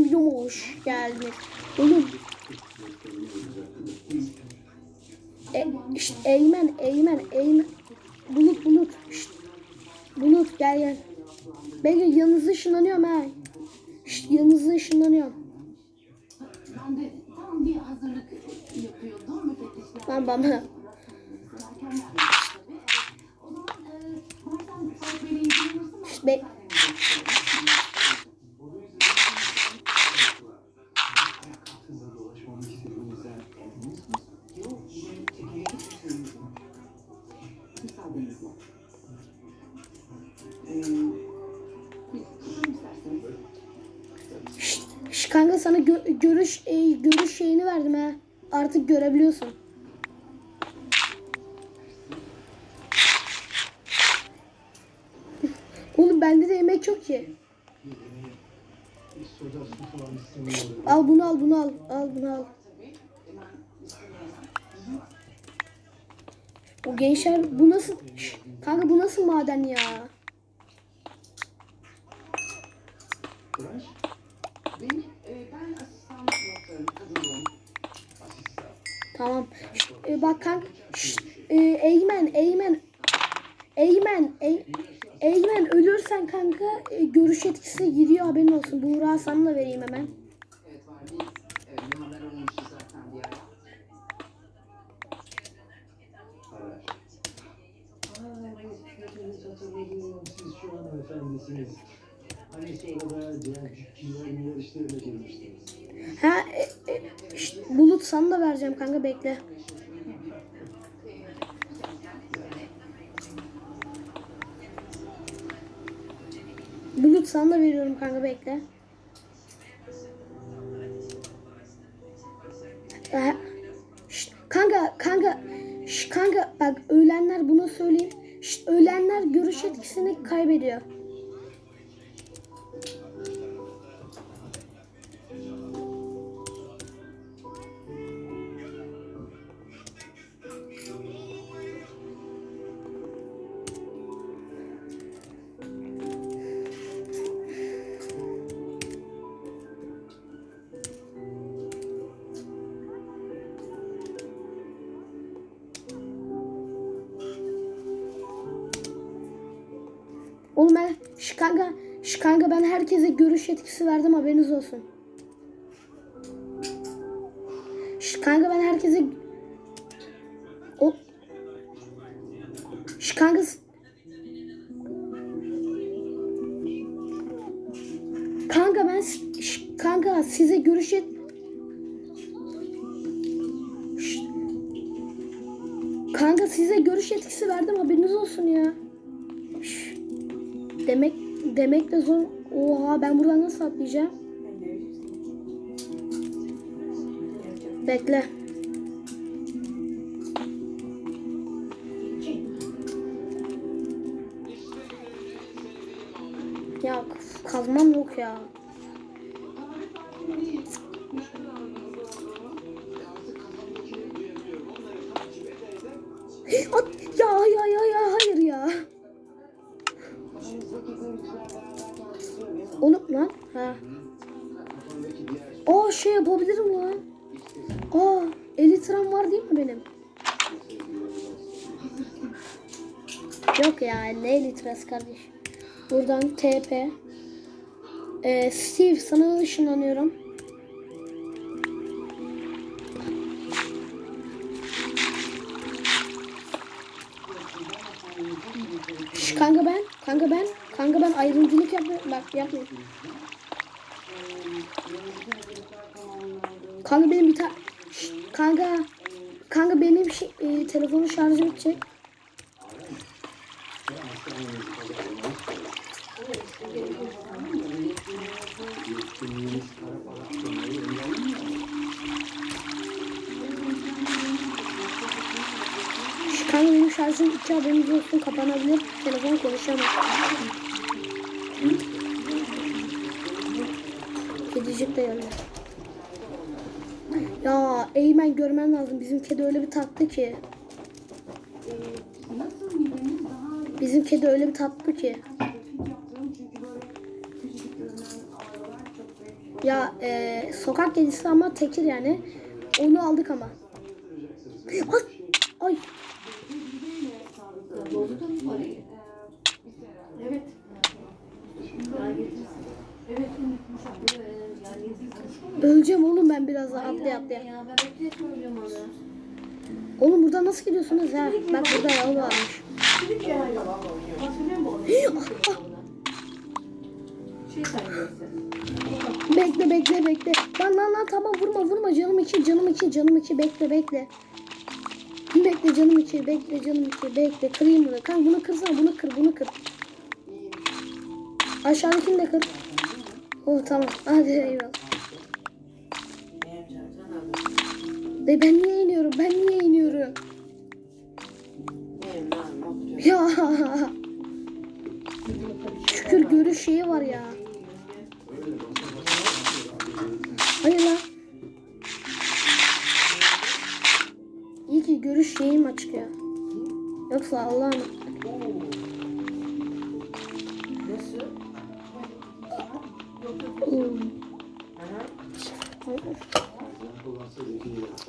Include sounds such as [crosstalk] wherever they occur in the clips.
Yumuş geldi. Oğlum. E, işte Eymen, Eymen, Eymen. Bulut, bulut. Şşt. Bulut gel gel. Ben yanınızda ışınlanıyorum ha. Şşt, yanınızda ışınlanıyorum. Ben de tam bir hazırlık yapıyordum. Müfettişler Lan bana. erken geldi kanka sana gö- görüş e, görüş şeyini verdim ha. Artık görebiliyorsun. Oğlum bende de yemek yok ki. Al bunu al bunu al. Al bunu al. O gençler bu nasıl? Kanka bu nasıl maden ya? Tamam. Şş, e, bak kanka. E, Eymen, Eymen. Eymen, Ey, Eymen ölürsen kanka e, görüş etkisi gidiyor haberin olsun. Buğra sana da vereyim hemen. E. Siz şu an efendisiniz. Ha, e, e, şş, Bulut sana da vereceğim kanka bekle. Bulut sana da veriyorum kanka bekle. Ee, şşt, kanka kanka şşt, kanka bak ölenler bunu söyleyeyim. Şşt, ölenler görüş etkisini kaybediyor. Etkisi verdim haberiniz olsun. Şu kanka ben herkese o şu kanka kanka ben şu kanka size görüş et Şşt. Kanka size görüş etkisi verdim haberiniz olsun ya. Şşt. Demek demek de zor. Oha ben buradan nasıl atlayacağım? Bekle. Ya kazmam yok ya. At, ne elitrası kardeş. Buradan TP. Ee, Steve sana ışınlanıyorum. Şş, kanka ben, kanka ben, kanka ben ayrımcılık yapmıyorum. Bak yapmıyorum. Kanka benim bir tane, kanka, kanka benim şey, e, telefonun şarjı bitecek. Benim şarjım iki haberiniz olsun kapanabilir. Telefon konuşamaz. Kedicik de geldi. Ya Eymen görmen lazım. Bizim kedi öyle bir tatlı ki. Bizim kedi öyle bir tatlı ki. Ya e, sokak kedisi ama tekir yani. Onu aldık ama. Ay, ay. Bozdun mu parayı? Evet. Yani getirsin. Evet. Yani getirsin. Öleceğim oğlum ben biraz daha atlaya atlaya. Ya ben. Oğlum burada nasıl gidiyorsunuz ha? Bak burada yol varmış. Musun onu? Şey. Bekle bekle bekle. Lan lan lan tamam vurma vurma canım iki canım iki canım iki bekle bekle. Bekle canım iki bekle canım iki bekle kırayım bunu. Kanka bunu kırsana bunu kır bunu kır. Aşağıdakini de kır. Oh tamam hadi eyvallah. De ben niye iniyorum ben niye iniyorum? Ya şükür görüş şeyi var ya. Hayır lan. Görüş şeyim açık ya. Yoksa Allah'ım.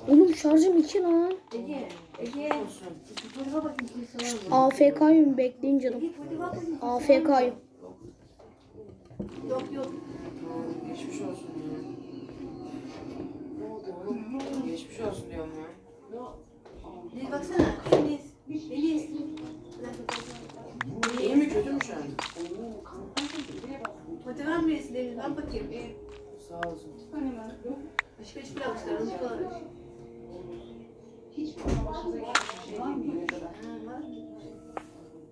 Oğlum şarjım 2 lan. AFK'yım bekleyin canım. AFK'yım. Yok yok. Geçmiş olsun oğlum? Geçmiş olsun diyorum ya. Deniz baksana. Deniz. Deniz. İyi mi kötü mü şu an? Hadi ver mi resim Deniz? Bak bakayım. Sağ olasın. Başka hiçbir almışlar. Onu kullanmış.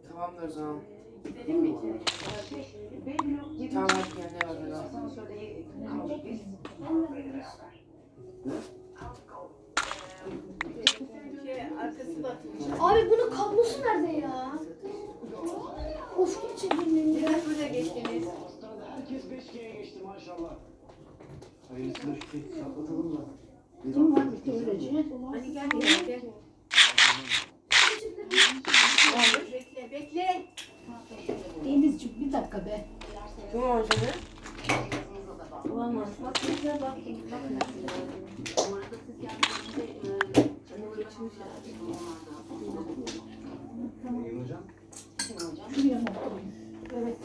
Tamamdır o zaman. Tamam hadi kendine bak hadi. Şey, 5G'ye geçti maşallah. Hayırlısıyla şu kedi saklatalım da. Kim varmış öylece? Hadi gel gel gel. Bekle bekle. Denizciğim bir dakika be. Kim o seni? Olamaz. Bak güzel bak. Bak İyiyim hocam. Şuraya mı koyayım? Evet.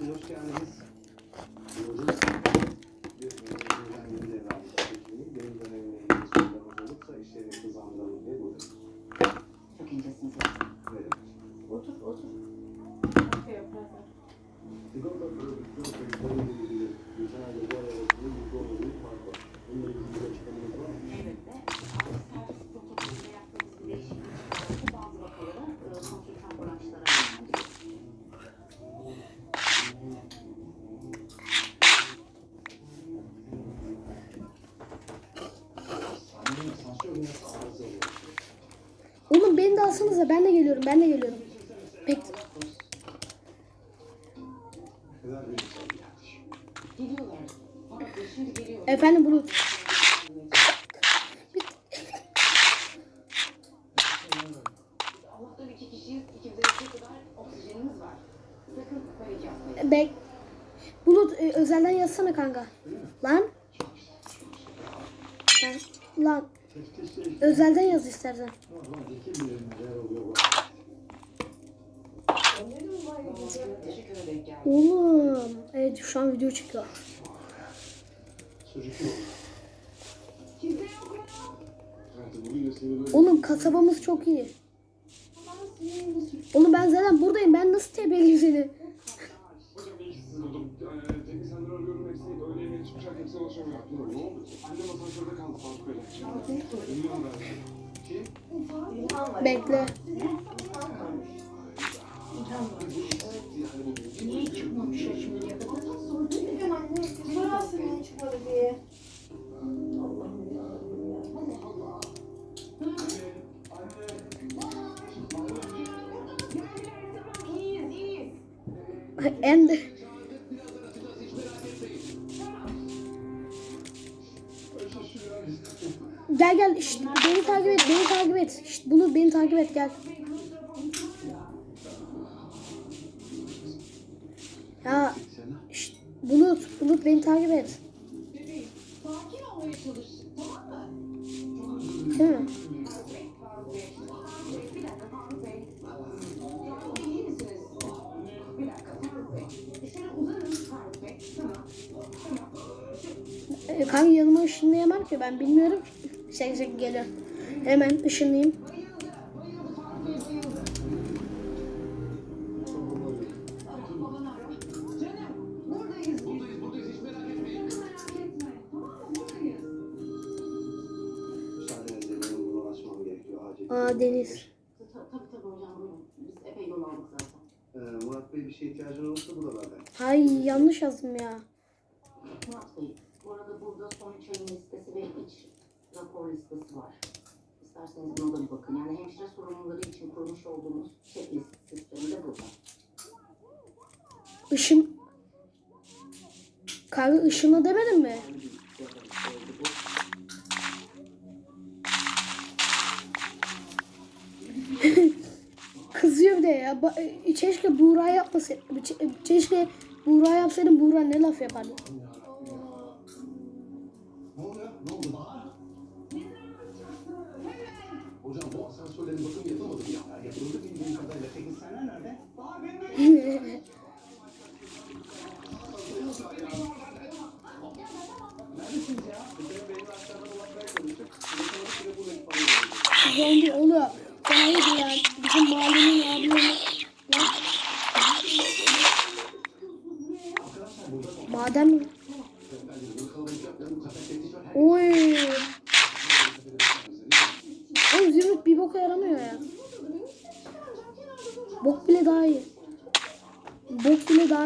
Hoş geldiniz. Alsanıza ben de geliyorum ben de geliyorum. Pek efendim Bulut. Bek. Bulut e, özelden yazsana kanka. Lan. Lan. Özelden yaz istersen. Oğlum. Evet şu an video çıkıyor. Oğlum kasabamız çok iyi. Oğlum ben zaten buradayım. Ben nasıl tebeliyim seni? Çıkmışlar hepsi ulaşamıyor. Ne oldu? Annem asansörde kaldı Faruk Bey'le. Bilmiyorum ben. Bekle. Niye çıkmamış kadar? Biliyorum anne. Sorarsan niye çıkmadı diye. En Gel gel şşt, beni takip et beni takip et. Şşt, Bulut beni takip et gel. Ya şşt, Bulut Bulut beni takip et. Değil mi? E, kanka yanıma ışınlayamam ki ben bilmiyorum. Şaka şaka geliyor. Hemen ışınlayayım. Aa Deniz. Ee, Murat Bey bir şey ihtiyacın olursa buralarda. Hay yanlış yazdım ya. Murat Bey, bu arada burada son üç ayın listesi ve iç rapor listesi var. İsterseniz buna da bir bakın. Yani hemşire sorumluları için kurmuş olduğumuz checklist sistemi de burada. Işın... Kanka ışınla demedin mi? [laughs] Kızıyor bir de ya. Ba- e, Keşke Buğra yapmasaydı. Keşke Buğra yapsaydım Buğra ne laf yapardı. Hindu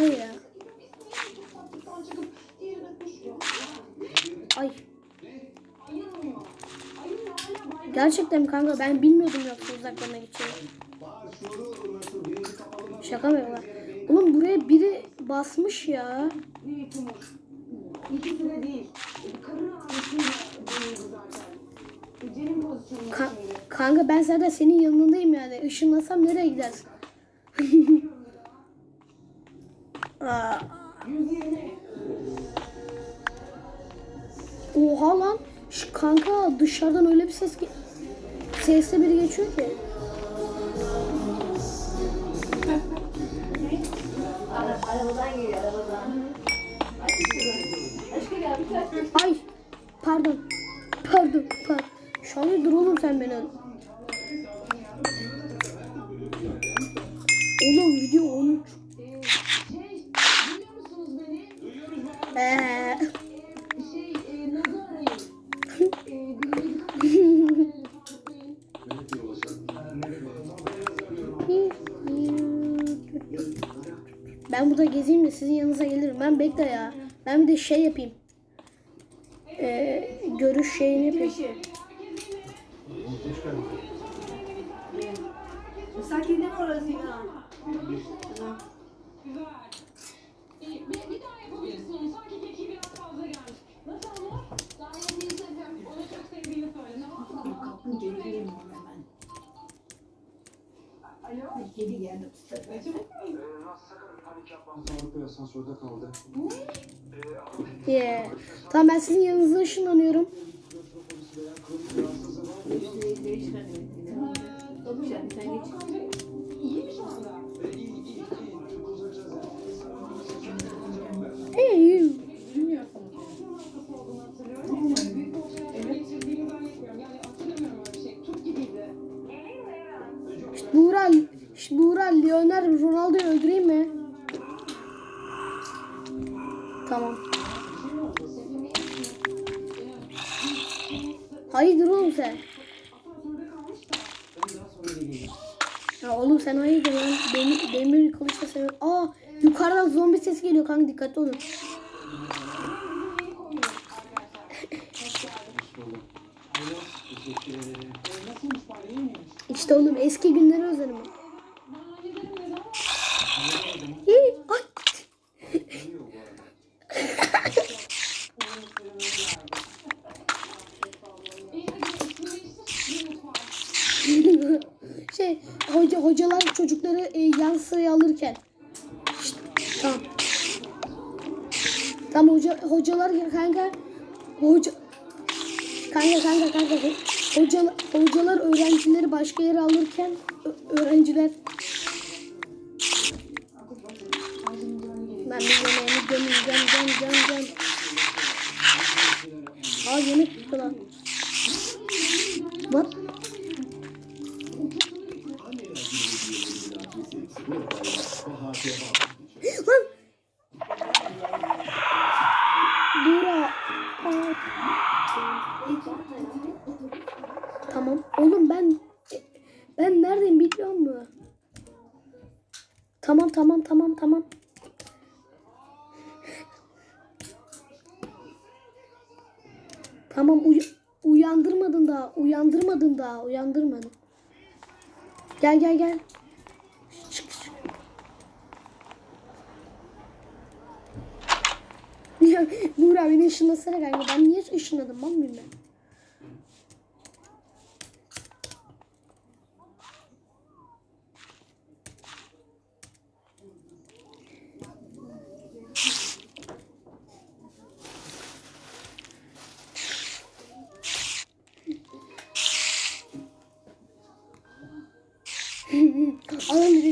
İyi ya. Ay. Gerçekten mi kanka? Ben bilmiyordum yoksa uzaklarına mı? Şaka mı yapıyorlar? Oğlum buraya biri basmış ya. Ka- kanka ben zaten senin yanındayım yani. Işınlasam nereye gidersin? [laughs] Aa. 120. Oha lan. Şu kanka dışarıdan öyle bir ses ge- sesle biri geçiyor ki. Ay. Pardon. Pardon. Pardon. Şöyle dur oğlum sen beni. Oğlum video Ben bir de şey yapayım. Ee, görüş şeyini yapayım. Sakin mi orası ya? Kedi geldi. Bey asansörde kaldı. Yeah. Tamam ben sizin yanınıza ışınlanıyorum. Hey. Buğra, Buğra Leonel Ronaldo'yu öldüreyim mi? Tamam. Hayırdır oğlum sen? Ya oğlum sen hayırdır lan? Demir, demir kılıçla seviyor. Aa yukarıdan zombi sesi geliyor kanka dikkatli olun. İşte oğlum eski günleri özledim. ben. İyi, Ay. İyi hadi üstüne değiştir. Bir şey hoca hocalar çocukları e, yan sıraya alırken. Şşt, tamam. Tamam hoca hocalar kanka hoca Kanka kanka kanka. Hocalar, hocalar öğrencileri başka yere alırken öğrenciler ben de yemeğimi gömeceğim göm göm göm. Aa yemek tuttu lan. Uyandırmadın daha. Uyandırmadın. Gel gel gel. Çık çık. [laughs] Buğra beni ışınlasana kanka. Ben niye ışınladım ben bilmem.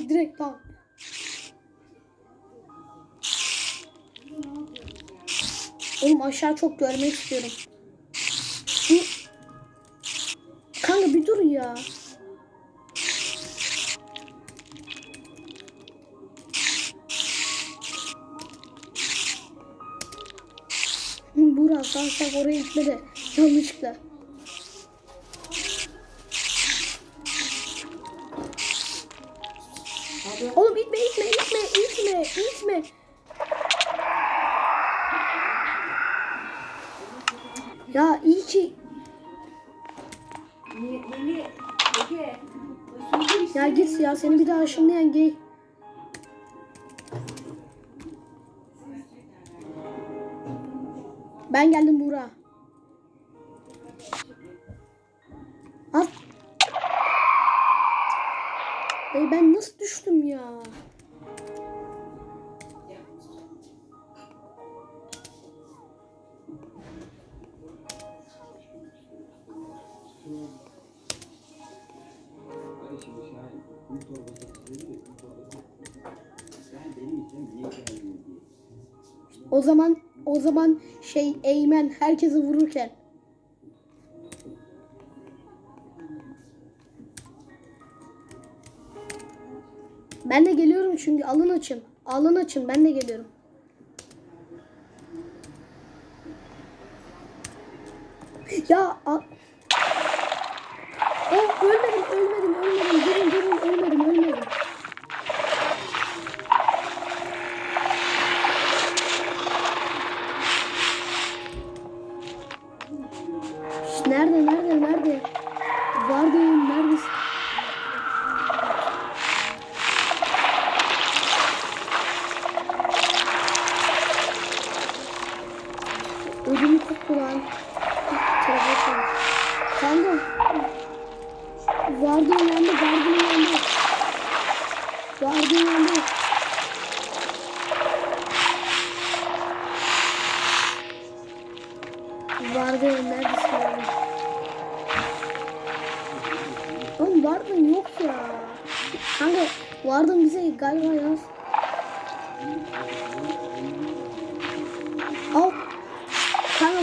Adam direkt, tamam. Oğlum aşağı çok görmek istiyorum. Bu... Kanka bir dur ya. Sen sen oraya gitme de yanlışlıkla. İtme itme. Ya iyi ki ya git ya seni bir daha ışınlayan gay. Ben geldim Buğra. O zaman o zaman şey Eymen herkesi vururken. Ben de geliyorum çünkü alın açın. Alın açın ben de geliyorum. Ya a- Oh, ölmedim, ölmedim, ölmedim. Durun, durun, ölmedim, ölmedim. Şş, Nerede, nerede, nerede? Var diyeyim, neredesin?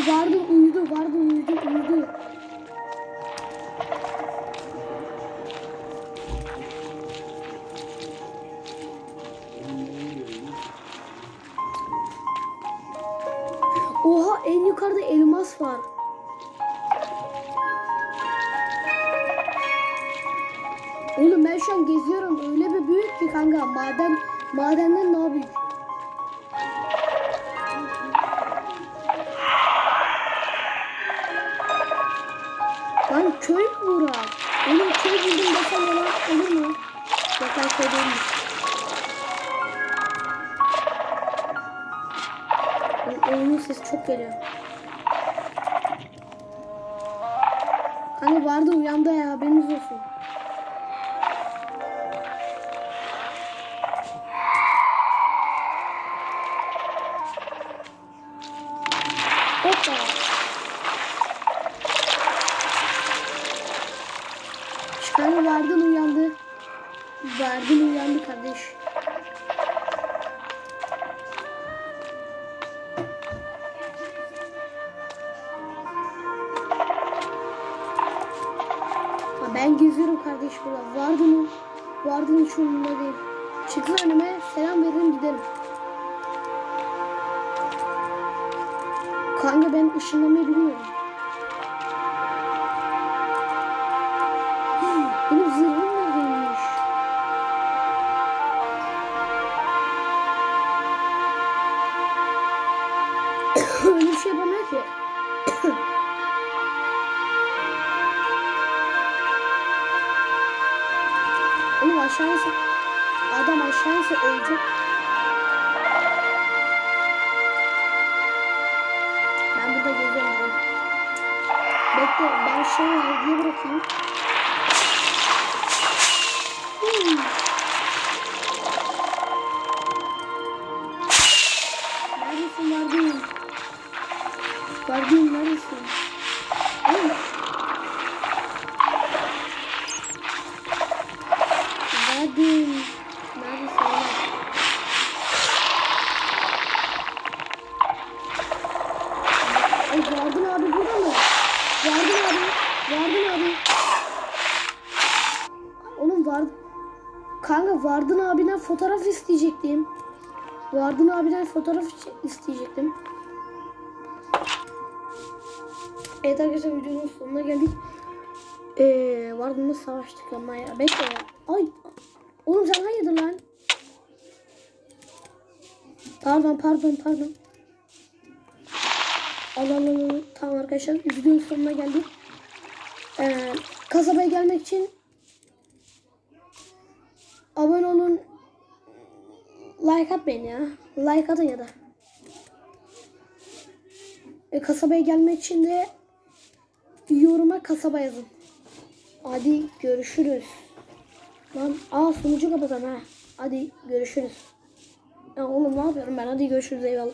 Vardın uyudu, vardın uyudu, uyudu. Oha en yukarıda elmas var. Oğlum ben şu an geziyorum öyle bir büyük ki kanka maden madenden daha büyük. Oyunun sesi çok geliyor. Hani vardı uyandı ya haberiniz olsun. Vardın hiç umurumda değil. Çıksın önüme selam veririm giderim. Kanka ben ışınlamayı bilmiyorum. Vardın abiden fotoğraf isteyecektim. Evet arkadaşlar videonun sonuna geldik. Ee, Vardın'la savaştık ama ya. Bekle ya. Ay. Oğlum sen hayırdır lan? Pardon pardon pardon. Allah Allah. Tamam arkadaşlar videonun sonuna geldik. Ee, kasabaya gelmek için abone olun. Like atmayın ya. Like atın ya da. E, kasabaya gelmek için de yoruma kasaba yazın. Hadi görüşürüz. Lan aa sunucu kapatalım ha. Hadi görüşürüz. Ya oğlum ne yapıyorum ben? Hadi görüşürüz eyvallah.